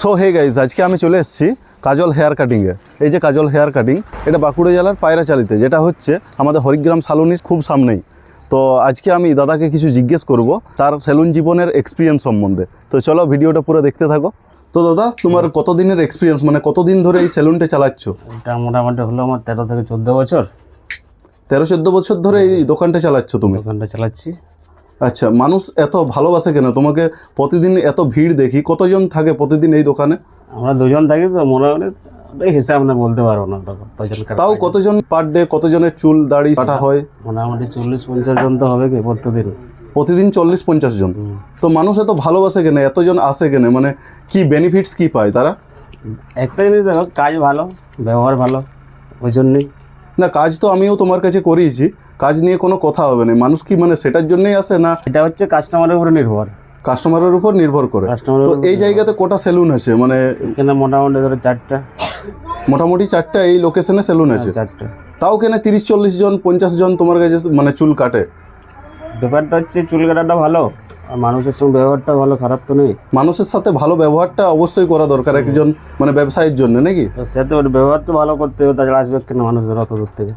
So hey guys আজকে আমি চলে এসেছি কাজল হেয়ার কাটিংয়ে এই যে কাজল হেয়ার কাটিং এটা বাঁকুড়া জেলার পায়রাচালিতে যেটা হচ্ছে আমাদের হরিগ্রাম সালুনির খুব সামনেই। তো আজকে আমি দাদাকে কিছু জিজ্ঞেস করব তার সেলুন জীবনের এক্সপিরিয়েন্স সম্বন্ধে। তো চলো ভিডিওটা পুরো দেখতে থাকো। তো দাদা তোমার কতদিনের এক্সপিরিয়েন্স মানে কতদিন ধরে এই সেলুনটা চালাচ্ছ? এটা মোটামুটি হলো আমার তেরো থেকে চোদ্দ বছর। তেরো চোদ্দ বছর ধরে এই দোকানটা চালাচ্ছ তুমি? দোকানটা চালাচ্ছি। আচ্ছা মানুষ এত ভালোবাসে কেন? তোমাকে প্রতিদিন এত ভিড় দেখি কতজন থাকে প্রতিদিন এই দোকানে? আমরা দুজন থাকি তো মনে ওটাই হিসাব না বলতে পারব না। তাও কতজন পার ডে কতজনের চুল দাড়ি কাটা হয়? মোটামুটি চল্লিশ পঞ্চাশ জন তো হবে কি প্রত্যেকদিন প্রতিদিন চল্লিশ পঞ্চাশ জন। তো মানুষ এত ভালোবাসে কেন? এতজন আসে কেন? মানে কি বেনিফিটস কি পায় তারা? একটা জিনিস দেখো কাজ ভালো ব্যবহার ভালো ওই জন্যই। না কাজ তো আমিও তোমার কাছে করিয়েছি। কাজ নিয়ে কোনো কথা হবে না। মানুষ কি মানে সেটার জন্যই আসে না? এটা হচ্ছে কাস্টমারের উপরে নির্ভর। কাস্টমারের উপর নির্ভর করে। তো এই জায়গাতে কোটা সেলুন আছে? মানে এখানে মোটামুটি ধরো চারটা। মোটামুটি চারটা এই লোকেশনে সেলুন আছে। চারটা। তাও কেন তিরিশ চল্লিশ জন পঞ্চাশ জন তোমার কাছে মানে চুল কাটে? ব্যাপারটা হচ্ছে চুল কাটাটা ভালো। আর মানুষের সঙ্গে ব্যবহারটা ভালো খারাপ তো নেই। মানুষের সাথে ভালো ব্যবহারটা অবশ্যই করা দরকার একজন মানে ব্যবসায়ীর জন্য নাকি? সে তো ব্যবহার তো ভালো করতে হবে তাছাড়া আসবে কেন মানুষের অত দূর থেকে?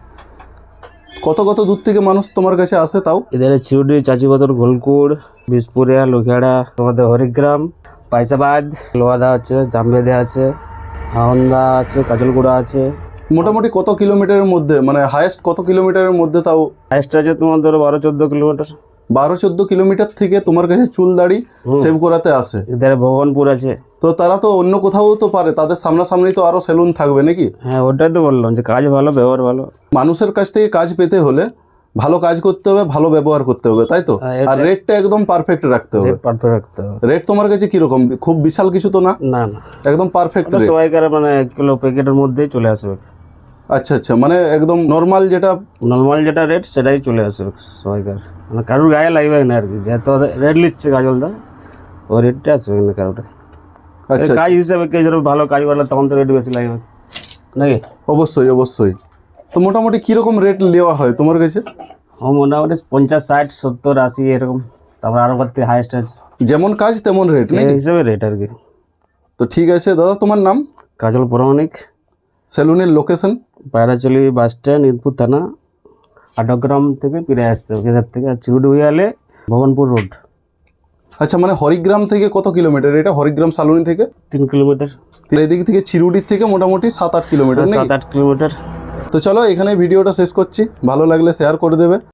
কত কত দূর থেকে মানুষ তোমার কাছে আসে তাও? এদের চিউডি চাচিপাতর গোলকুড় বিসপুরিয়া লোহিয়াড়া তোমাদের হরিগ্রাম পাইসাবাদ লোহাদা আছে জামবেদে আছে হাওন্দা আছে কাজলগুড়া আছে। মোটামুটি কত কিলোমিটারের মধ্যে মানে হায়েস্ট কত কিলোমিটারের মধ্যে তাও? হাইস্ট আছে তোমার ধরো বারো চোদ্দ কিলোমিটার। বারো চোদ্দ কিলোমিটার থেকে তোমার কাছে চুল দাড়ি সেভ করাতে আসে। এদের ভগবানপুর আছে। তো তারা তো অন্য কোথাও তো পারে তাদের সামনাসামনি তো আরও সেলুন থাকবে নাকি? হ্যাঁ ওটাই তো বললাম যে কাজ ভালো ব্যবহার ভালো। মানুষের কাছ থেকে কাজ পেতে হলে ভালো কাজ করতে হবে ভালো ব্যবহার করতে হবে তাই তো? হ্যাঁ, আর রেটটা একদম পারফেক্ট রাখতে হবে। পারফেক্ট রাখতে হবে। রেট তোমার কাছে কীরকম? খুব বিশাল কিছু তো না? না না। একদম পারফেক্ট সবাইকার মানে কিলো প্যাকেটের মধ্যেই চলে আসবে। আচ্ছা আচ্ছা মানে একদম নর্মাল যেটা নর্মাল যেটা রেট সেটাই চলে আসবে সবাইকার। মানে কারোর গায়ে লাগবে না আর কি যেহেতু রেট নিচ্ছে কাজলদা ওই রেটটা আসবে না কারোটা আচ্ছা কাজ হিসাবে কে যেন ভালো কাজ করলে তখন তো রেট বেশি লাগবে নাকি? অবশ্যই অবশ্যই। তো মোটামুটি কীরকম রেট নেওয়া হয় তোমার কাছে? ও মোটামুটি পঞ্চাশ ষাট সত্তর আশি এরকম। তারপর আরও করতে হাইস্ট আছে। যেমন কাজ তেমন রেট সেই হিসাবে রেট আর কি। তো ঠিক আছে দাদা তোমার নাম? কাজল পরামানিক সেলুনের লোকেশন পায়রাচলি বাস স্ট্যান্ড ইনপুর থানা আটগ্রাম থেকে ফিরে আসতে হবে। কেদার থেকে আর চিউড হয়ে ভবনপুর রোড আচ্ছা মানে হরিগ্রাম থেকে কত কিলোমিটার? এটা হরিগ্রাম সালুনি থেকে? তিন কিলোমিটার। এদিক থেকে চিরুডির থেকে মোটামুটি সাত আট কিলোমিটার সাত আট কিলোমিটার। তো চলো এখানে ভিডিওটা শেষ করছি। ভালো লাগলে শেয়ার করে দেবে।